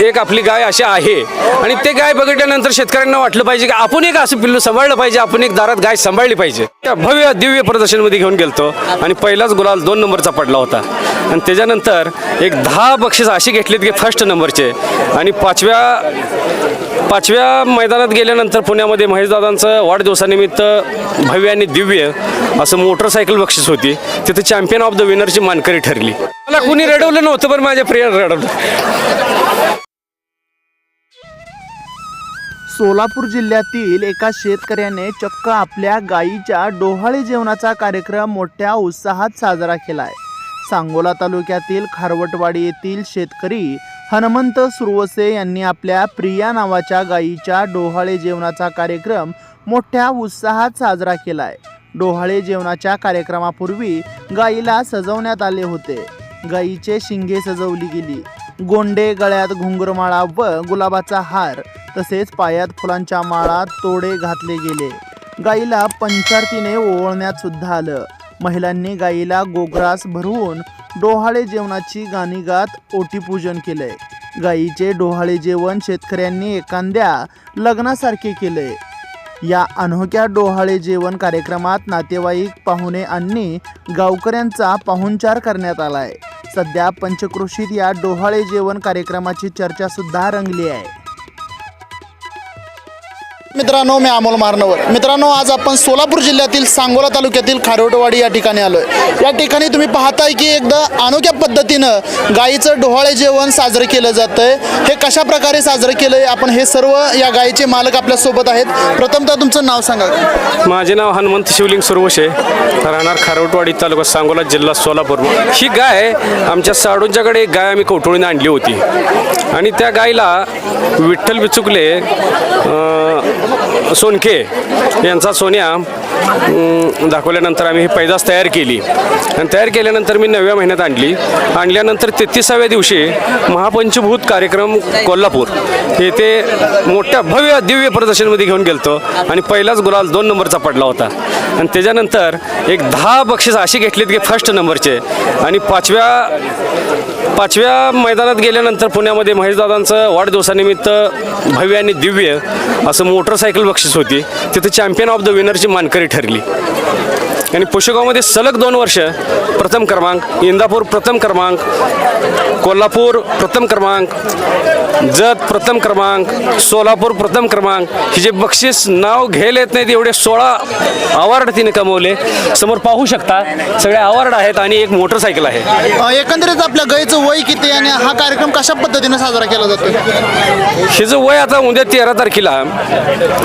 एक आपली गाय अशी आहे. आणि ते गाय बघितल्यानंतर शेतकऱ्यांना वाटलं पाहिजे की आपण एक असं पिल्लू सांभाळलं पाहिजे आपण एक दारात गाय सांभाळली पाहिजे. त्या भव्य दिव्य प्रदर्शनमध्ये घेऊन गेलतो आणि पहिलाच गुलाल दोन नंबरचा पडला होता. आणि त्याच्यानंतर एक दहा बक्षीस अशी घेतलीत की फर्स्ट नंबरचे. आणि पाचव्या पाचव्या मैदानात गेल्यानंतर पुण्यामध्ये महेशदादांचं वाढदिवसानिमित्त भव्य आणि दिव्य असं मोटरसायकल बक्षीस होती. तिथे चॅम्पियन ऑफ द विनरची मानकरी ठरली. मला कुणी रडवलं नव्हतं पण माझ्या प्रिया रडवलं. सोलापूर जिल्ह्यातील एका शेतकऱ्याने चक्क आपल्या गायीच्या डोहाळे जेवणाचा कार्यक्रम मोठ्या उत्साहात साजरा केलाय. सांगोला तालुक्यातील खारवटवाडी येथील शेतकरी हनुमंत सुरवसे यांनी आपल्या प्रिया नावाच्या गायीच्या डोहाळे जेवणाचा कार्यक्रम मोठ्या उत्साहात साजरा केलाय. डोहाळे जेवणाच्या कार्यक्रमापूर्वी गायीला सजवण्यात आले होते. गायीचे शिंगे सजवली गेली. गोंडे गळ्यात घुंगरमाळा व गुलाबाचा हार तसेच पायात फुलांच्या माळा तोडे घातले गेले. गाईला पंचारतीने ओवळण्यात सुद्धा आलं. महिलांनी गाईला गोग्रास भरवून डोहाळे जेवणाची गाणी गात ओटीपूजन केलंय. गाईचे डोहाळे जेवण शेतकऱ्यांनी एखाद्या लग्नासारखे केले. या अनोख्या डोहाळे जेवण कार्यक्रमात नातेवाईक पाहुणे आणि गावकऱ्यांचा पाहुणचार करण्यात आलाय. सध्या पंचक्रोशीत या डोहाळे जेवण कार्यक्रमाची चर्चा सुद्धा रंगली आहे. मित्रांनो मी अमोल मारनवर. मित्रांनो आज आपण सोलापूर जिल्ह्यातील सांगोला तालुक्यातील खारोटवाडी या ठिकाणी आलोय. या ठिकाणी तुम्ही पाहताय की एकदा अनोख्या पद्धतीनं गाईचं डोहाळे जेवण साजरं केलं जातंय. हे कशा प्रकारे साजरं केलंय? आपण हे सर्व या गायीचे मालक आपल्यासोबत आहेत. प्रथमतः तुमचं नाव सांगा. माझे नाव हनुमंत शिवलिंग सुरवशे. राहणार खारवटवाडी तालुका सांगोला जिल्हा सोलापूर. ही गाय आमच्या साडूंच्याकडे एक गाय आम्ही कवटोळीने आणली होती. आणि त्या गायीला विठ्ठल बिचुकले सोनखे सोनके यांचा सोन्या दाखवल्यानंतर आम्ही ही पैदास तयार केली. आणि तयार केल्यानंतर मी नवव्या महिन्यात आणली. आणल्यानंतर तेहतीसाव्या दिवशी महापंचभूत कार्यक्रम कोल्हापूर. येथे मोठ्या भव्य दिव्य प्रदर्शनमध्ये घेऊन गेलतो आणि पहिलाच गुलाल दोन नंबरचा पडला होता. आणि त्याच्यानंतर एक दहा बक्षीस अशी घेतलीत की फर्स्ट नंबरचे. आणि पाचव्या पाचव्या मैदानात गेल्यानंतर पुण्यामध्ये महेशदादांचं वाढदिवसानिमित्त भव्य आणि दिव्य असं मोठं मोटरसायकल बक्षीस होती. तिथे चॅम्पियन ऑफ द विनरची मानकरी ठरली. आणि पुशेगावमध्ये सलग दोन वर्ष प्रथम क्रमांक इंदापूर प्रथम क्रमांक कोल्हापूर प्रथम क्रमांक जत प्रथम क्रमांक सोलापूर प्रथम क्रमांक. हे जे बक्षीस नाव घ्यायला येत नाहीत एवढे सोळा अवॉर्ड तिने कमवले. समोर पाहू शकता सगळे अवॉर्ड आहेत आणि एक मोटरसायकल आहे. एकंदरीत आपल्या गाईचं वय किती आणि हा कार्यक्रम कशा पद्धतीनं साजरा केला जातोय हिचं वय आता उद्या तेरा तारखेला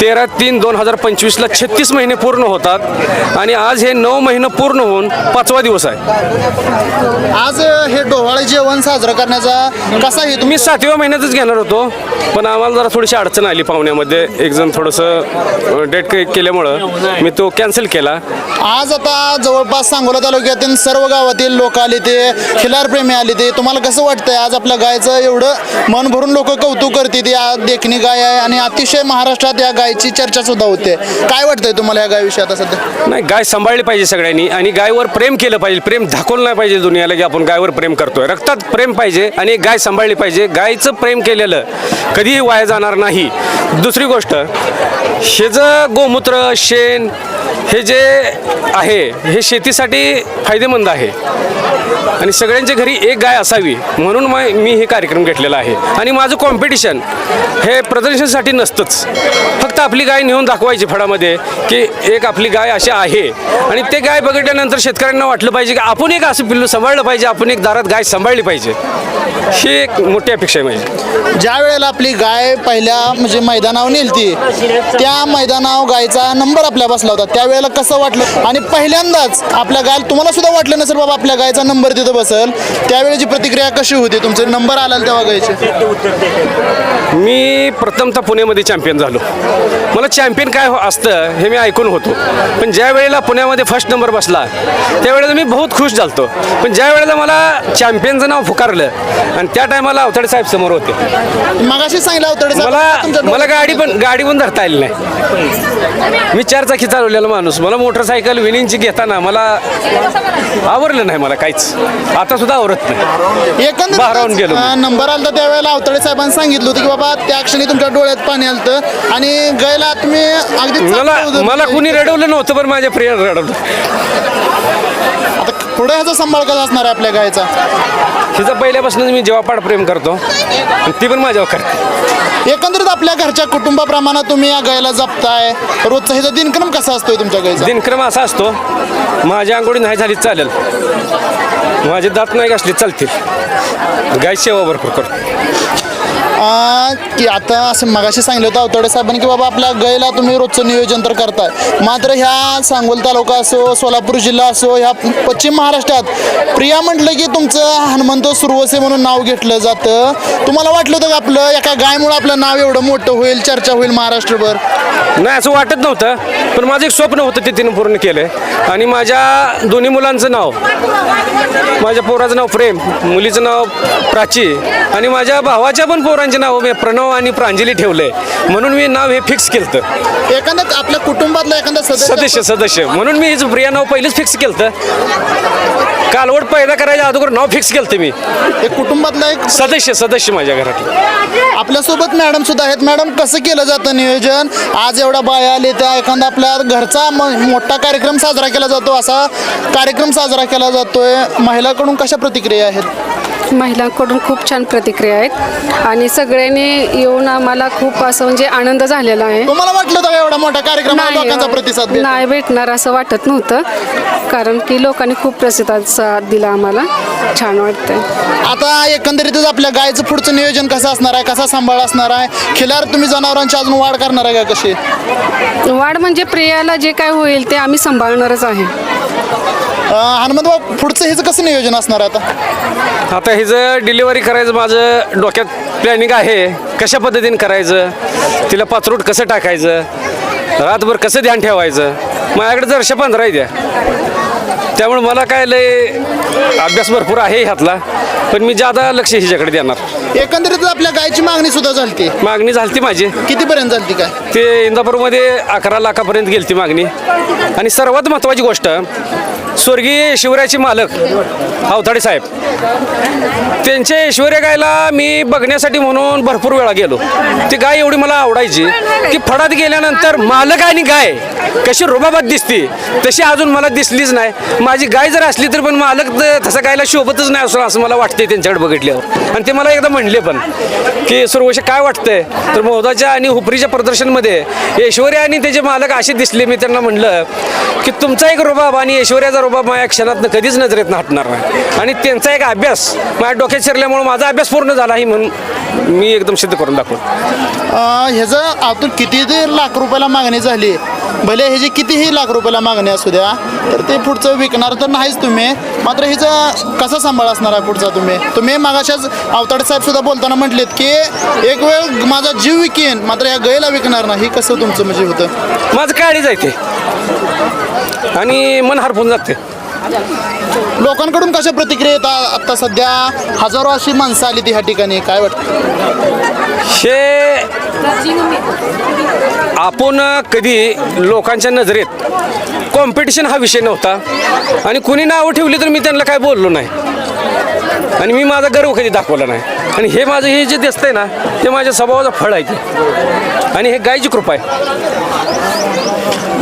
तेरा तीन दोन हजार पंचवीसला छत्तीस महिने पूर्ण होतात आणि आज हे नऊ महिने पूर्ण होऊन पाचवा दिवस आहे. आज हे डोहाळे जेवण साजरं करण्याचा कसा हे मी सातव्या महिन्यातच घेणार होतो पण आम्हाला जरा थोडीशी अडचण आली पाहुण्यामध्ये. एक जण थोडंसं डेट केल्यामुळं मी तो कॅन्सल केला. आज आता जवळपास सांगोला तालुक्यातील सर्व गावातील लोक आले ते खिलारप्रेमी आले ते. तुम्हाला कसं वाटतंय आज आपल्या गायचं एवढं मन भरून लोक कौतुक करते ती आज देखणी गाय आहे आणि अतिशय महाराष्ट्रात या गायची चर्चा सुद्धा होते. काय वाटतंय तुम्हाला या गायविषयी आता सध्या? नाही गाय सांभाळली पाहिजे सगळ्यांनी आणि गायवर प्रेम केलं पाहिजे. प्रेम प्रेम दाखवलं नाही पाहिजे दुनियाला की आपण गायवर प्रेम करतोय. रक्तात प्रेम पाहिजे आणि गाय सांभाळली पाहिजे. गायचं प्रेम केलेलं कधीही वाया जाणार नाही. दुसरी गोष्ट शेज गोमूत्र शेण हे जे आहे हे शेतीसाठी फायदेमंद आहे. आणि सगळ्यांच्या घरी एक गाय असावी म्हणून मग मी हे कार्यक्रम घेतलेला आहे. आणि माझं कॉम्पिटिशन हे प्रदर्शनासाठी नसतंच. फक्त आपली गाय नेऊन दाखवायची फळामध्ये की एक आपली गाय अशी आहे. आणि ते गाय बघितल्यानंतर शेतकऱ्यांना वाटलं पाहिजे की आपण एक असं पिल्लू सांभाळलं पाहिजे आपण एक दारात गाय सांभाळली पाहिजे. ही एक मोठी अपेक्षा आहे माझी. ज्या वेळेला आपली गाय पहिल्या म्हणजे मैदानावर नेलती त्या मैदानावर गायचा नंबर आपल्या बसला होता. त्यावेळेला कसं वाटलं? आणि पहिल्यांदाच आपल्या गाय तुम्हाला सुद्धा वाटलं नसेल बाबा आपल्या गायचा नंबर तिथं बसेल. त्यावेळेची प्रतिक्रिया कशी होती? तुमचे नंबर आला तेव्हा गायचे? मी प्रथमतः पुण्यामध्ये चॅम्पियन झालो. मला चॅम्पियन काय हो- असतं हे मी ऐकून होतो. पण ज्या वेळेला पुण्यामध्ये फर्स्ट नंबर बसला त्यावेळेला मी बहुत खुश झालतो. पण ज्या वेळेला मला चॅम्पियनचं नाव पुकारलं आणि त्या टायमाला अवताडे साहेब समोर होते. मगाशी सांगितलं होतं मला मला गाडी पण गाडी पण धरता आली नाही. मी चार चाकी चालवलेला माणूस. माणूस मला मोटरसायकल विनिंगची घेताना मला आवरलं नाही मला काहीच आता सुद्धा आवरत नाही भारावून गेलो. एकंदर नंबर आलता त्यावेळेला अवतडे साहेबांनी सांगितलं होतं की बाबा त्या क्षणी तुमच्या डोळ्यात पाणी आलतं आणि गैला तुम्ही अगदी मला चांगलं होतं. मला कुणी रडवलं नव्हतं पण माझ्या प्रिया रडवलं आता पुढे ह्याचा सांभाळ कसा असणार आहे आपल्या गायचा तिचा पहिल्यापासून मी जेव्हा प्रेम करतो आणि ती पण माझ्यावर करते. एकंदरीत आपल्या घरच्या कुटुंबाप्रमाणे तुम्ही या गायला जपताय. रोजचा ह्याचा दिनक्रम कसा असतोय तुमच्या गायचा? दिनक्रम असा असतो माझ्या आंघोळी नाही झाली चालेल. माझे दात नाही घासले चालतील. गाय सेवा भरपूर करतो. अं, की आता असं मगाशी सांगितलं होतं अवतडे साहेबांनी की बाबा आपल्या गायला तुम्ही रोजचं नियोजन तर करताय. मात्र ह्या सांगोल तालुका असो सोलापूर जिल्हा असो ह्या पश्चिम महाराष्ट्रात प्रिया म्हटलं की तुमचं हनुमंत सुरवसे म्हणून नाव घेतलं जातं. तुम्हाला वाटलं होतं का आपलं एका गायमुळे आपलं नाव एवढं मोठं होईल चर्चा होईल महाराष्ट्रभर? नाही असं वाटत नव्हतं. पण माझं एक स्वप्न होतं ते तिने पूर्ण केलं आणि माझ्या दोन्ही मुलांचं नाव माझ्या पोराचं नाव प्रेम मुलीचं नाव प्राची आणि माझ्या भावाच्या पण पोरांचे नाव मी प्रणव आणि प्रांजली ठेवलंय. म्हणून मी नाव हे फिक्स केलं एखादा आपल्या कुटुंबातला एखादा सदस्य सदस्य सदस्य. म्हणून मी हिचं प्रिया नाव पहिलेच फिक्स केलं कालवड पैदा करायच्या अगोदर नाव फिक्स केलं मी. एक कुटुंबातला एक सदस्य सदस्य माझ्या घरातले. आपल्यासोबत मॅडम सुद्धा आहेत. मॅडम कसं केलं जातं नियोजन? आज एवढा बाया आले त्या एखादा आपल्या घरचा म- मोठा कार्यक्रम साजरा केला जातो असा कार्यक्रम साजरा केला जातोय. महिलाकडून कशा प्रतिक्रिया आहेत? महिलांकडून खूप छान प्रतिक्रिया आहेत. आणि सगळ्यांनी येऊन आम्हाला खूप असं म्हणजे आनंद झालेला आहे. तुम्हाला वाटलं होतं का एवढा मोठा कार्यक्रम आहे, लोकांचा प्रतिसाद भेटेल? नाही भेटणार असं वाटत नव्हतं. कारण की लोकांनी खूप प्रतिसाद दिला आम्हाला. छान वाटतंय. आता एकंदरीतच आपल्या गायचं पुढचं नियोजन कसं असणार आहे? कसा सांभाळ असणार आहे? खिलार तुम्ही जनावरांची अजून वाढ करणार आहे का कशी? वाढ म्हणजे प्रियाला जे काय होईल ते आम्ही सांभाळणारच आहे. हनुमंतभाऊ पुढचं ह्याचं कसं नियोजन असणार आहे आता? आता हिचं डिलिव्हरी करायचं माझं डोक्यात प्लॅनिंग आहे. कशा पद्धतीने करायचं? तिला पाचरूट कसं टाकायचं? रातभर कसं ध्यान ठेवायचं? माझ्याकडे जर पंधरा आहे द्या त्यामुळे मला काय लय अभ्यास भरपूर आहे ह्यातला. पण मी जादा लक्ष हिच्याकडे देणार. एकंदरीत आपल्या गायची मागणी सुद्धा झाली मागणी झाली माझी. कितीपर्यंत झाली काय? ते इंदापूरमध्ये अकरा लाखापर्यंत गेली ती मागणी. आणि सर्वात महत्त्वाची गोष्ट स्वर्गीय शिवरायाचे मालक अवताडे साहेब. त्यांच्या ऐश्वर्या गायला मी बघण्यासाठी म्हणून भरपूर वेळा गेलो. ती गाय एवढी मला आवडायची की फडात गेल्यानंतर मालक आणि गाय कशी रोबाबात दिसते तशी अजून मला दिसलीच नाही. माझी गाय जर असली तर पण मालक त- तसं गायला शोभतच नाही असं असं मला वाटते त्यांच्याकडे बघितल्यावर. आणि ते मला एकदा म्हणले पण की सर्वश काय वाटतंय? तर मोदाच्या आणि हुपरीच्या प्रदर्शनमध्ये ऐश्वर्या आणि त्याचे मालक असे दिसले मी त्यांना म्हणलं की तुमचा एक रुबाब आणि ऐश्वर्याचा रुबाब माझ्या क्षणातनं कधीच नजरेत हटणार नाही. आणि त्यांचा एक अभ्यास माझ्या डोक्यात शिरल्यामुळे माझा अभ्यास पूर्ण झाला ही म्हणून मी एकदम सिद्ध करून दाखवतो. ह्याचं आतून किती लाख रुपयाला मागणी झाली. भले ह्याची कितीही लाख रुपयाला मागणी असू द्या तर ते पुढचं विकणार तर नाहीच तुम्ही. मात्र हिचा कसा सांभाळ असणार आहे पुढचा तुम्ही? तुम्ही मागाशाच अवताडे साहेबसुद्धा बोलताना म्हटलेत की एक वेळ माझा जीव विकेन मात्र या गैला विकणार नाही कसं तुमचं म्हणजे होतं? माझं काळी जायते आणि मन हरपून जाते. लोकांकडून कशा प्रतिक्रिया येतात? आता सध्या हजारो अशी माणसं आली ती ह्या ठिकाणी. काय वाटतं? हे आपण कधी लोकांच्या नजरेत कॉम्पिटिशन हा विषय नव्हता. आणि कुणी नावं ठेवली तर मी त्यांना काय बोललो नाही. आणि मी माझा गर्व कधी दाखवला नाही. आणि हे माझं हे जे दिसतंय ना ते माझ्या स्वभावाचं फळ आहे ते. आणि हे गायची कृपा आहे.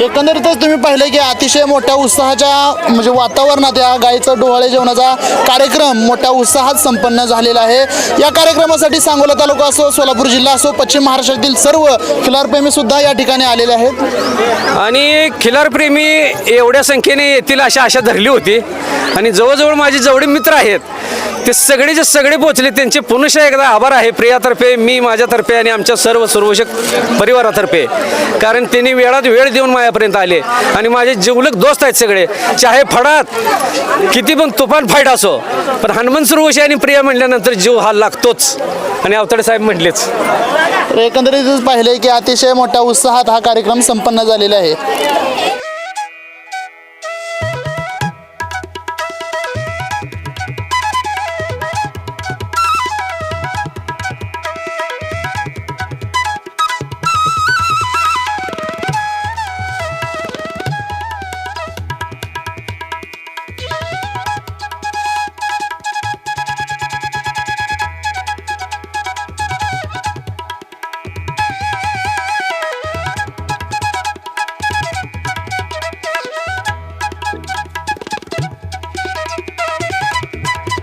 एकंदरीतच तुम्ही पाहिलं की अतिशय मोठ्या उत्साहाच्या म्हणजे वातावरणात या गायीचं डोहाळे जेवणाचा कार्यक्रम मोठ्या उत्साहात संपन्न झालेला आहे. या कार्यक्रमासाठी सांगोला तालुका असो सोलापूर जिल्हा असो पश्चिम महाराष्ट्रातील सर्व खिलारप्रेमी सुद्धा या ठिकाणी आलेले आहेत. आणि खिलारप्रेमी एवढ्या संख्येने येतील अशा आशा धरली होती. आणि जवळजवळ माझे जेवढे मित्र आहेत ते सगळेचे सगळे पोचले त्यांचे पुनश एकदा आभार आहे. प्रियातर्फे मी माझ्यातर्फे आणि आमच्या सर्व सर्वशक परिवारातर्फे. कारण त्यांनी वेळात वेळ देऊन माझ्यापर्यंत आले. आणि माझे जिवलक दोस्त आहेत सगळे. चाहे फडात किती पण तुफान फाईट असो पण हनुमंत सुरवशी आणि प्रिया म्हटल्यानंतर जीव हा लागतोच. आणि अवतडे साहेब म्हटलेच. एकंदरीतच पाहिलंय की अतिशय मोठ्या उत्साहात हा कार्यक्रम संपन्न झालेला आहे.